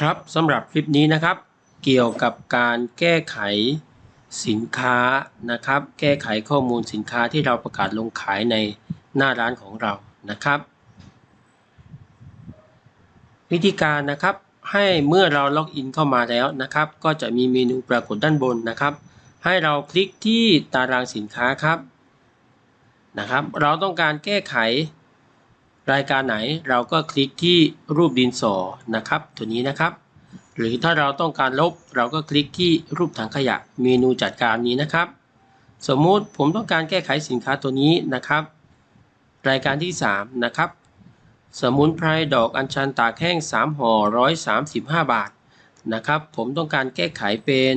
ครับสำหรับคลิปนี้นะครับ เกี่ยวกับการแก้ไขสินค้านะครับ แก้ไขข้อมูลสินค้าที่เราประกาศลงขายในหน้าร้านของเรานะครับ วิธีการนะครับให้เมื่อเราล็อกอินเข้ามาแล้วนะครับ ก็จะมีเมนูปรากฏด้านบนนะครับ ให้เราคลิกที่ตารางสินค้าครับนะครับ เราต้องการแก้ไข รายการไหนเราก็คลิกที่รูปดินสอนะครับ ตัวนี้นะครับ หรือถ้าเราต้องการลบเราก็คลิกที่รูปถังขยะเมนูจัดการนี้นะครับ สมมุติผมต้องการแก้ไขสินค้าตัวนี้นะครับ รายการที่ 3 นะครับ สมุนไพรดอกอัญชันตากแห้ง 3ห่อ135 บาทนะครับ ผมต้องการแก้ไขเป็น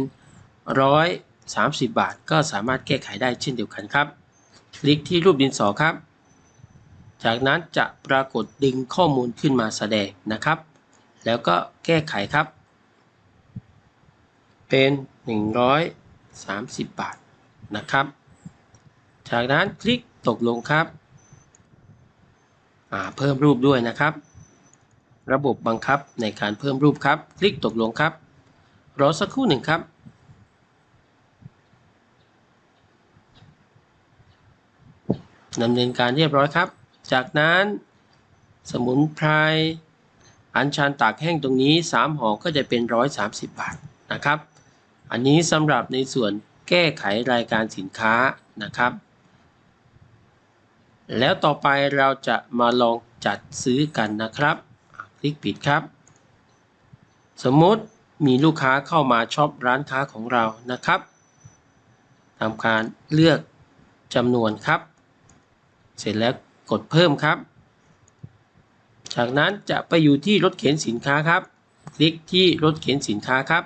130 บาท ก็สามารถแก้ไขได้เช่นเดียวกันครับ คลิกที่รูปดินสอครับ จากนั้นจะปรากฏดึงข้อมูลขึ้นมาแสดงนะครับ แล้วก็แก้ไขครับ เป็น 130 บาทนะครับ จากนั้นคลิกตกลงครับอ่าเพิ่มรูปด้วยนะครับ ระบบบังคับในการเพิ่มรูปครับ คลิกตกลงครับ รอสักครู่หนึ่งครับดำเนินการเรียบร้อยครับ จากนั้นสมุนไพรอัญชันตากแห้งตรงนี้ 3ห่อก็จะเป็น 130 บาทนะครับ อันนี้สำหรับในส่วนแก้ไขรายการสินค้านะครับ แล้วต่อไปเราจะมาลองจัดซื้อกันนะครับ คลิกปิดครับ สมมติมีลูกค้าเข้ามาช็อปร้านค้าของเรานะครับทำการเลือกจำนวนครับ เสร็จแล้ว กดเพิ่มครับ จากนั้นจะไปอยู่ที่รถเข็นสินค้าครับ คลิกที่รถเข็นสินค้าครับ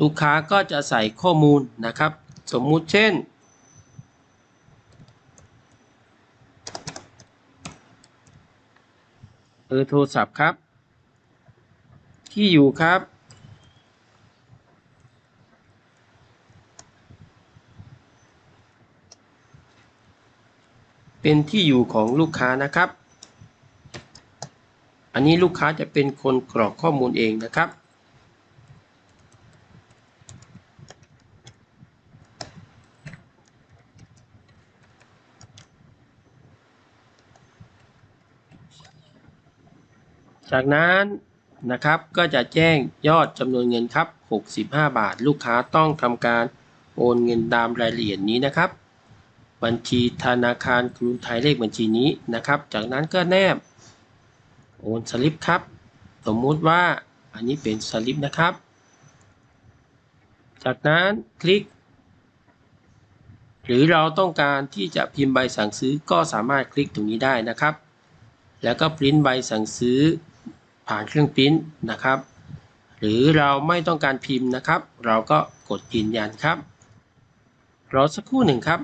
ลูกค้าก็จะใส่ข้อมูลนะครับ สมมุติเช่น เบอร์โทรศัพท์ครับ ที่อยู่ครับ เป็นที่อยู่ของลูกค้านะครับ อันนี้ลูกค้าจะเป็นคนกรอกข้อมูลเองนะครับ จากนั้นนะครับก็จะแจ้งยอดจำนวนเงินครับ 65 บาท ลูกค้าต้องทำการโอนเงินตามรายละเอียดนี้นะครับ บัญชีธนาคารกรุงไทยเลขบัญชีนี้นะครับ จากนั้นก็แนบโอนสลิปครับ สมมุติว่าอันนี้เป็นสลิปนะครับ จากนั้นคลิก หรือเราต้องการที่จะพิมพ์ใบสั่งซื้อก็สามารถคลิกตรงนี้ได้นะครับ แล้วก็ปริ้นใบสั่งซื้อผ่านเครื่องปริ้นนะครับ หรือเราไม่ต้องการพิมพ์นะครับ เราก็กดยืนยันครับ รอสักครู่หนึ่งครับ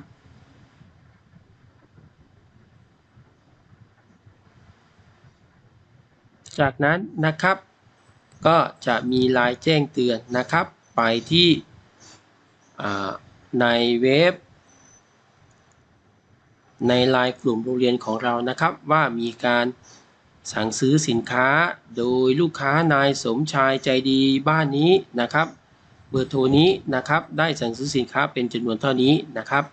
จากนั้นนะครับ ก็จะมีลายแจ้งเตือนนะครับ ไปที่ในเว็บ ในไลน์กลุ่มโรงเรียนของเรานะครับ ว่ามีการสั่งซื้อสินค้าโดยลูกค้านายสมชายใจดีบ้านนี้นะครับ เบอร์โทรนี้นะครับได้สั่งซื้อสินค้าเป็นจำนวนเท่านี้นะครับ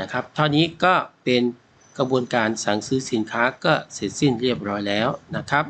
นะครับ เท่านี้ก็เป็น กระบวนการสั่งซื้อสินค้าก็เสร็จสิ้นเรียบร้อยแล้วนะครับ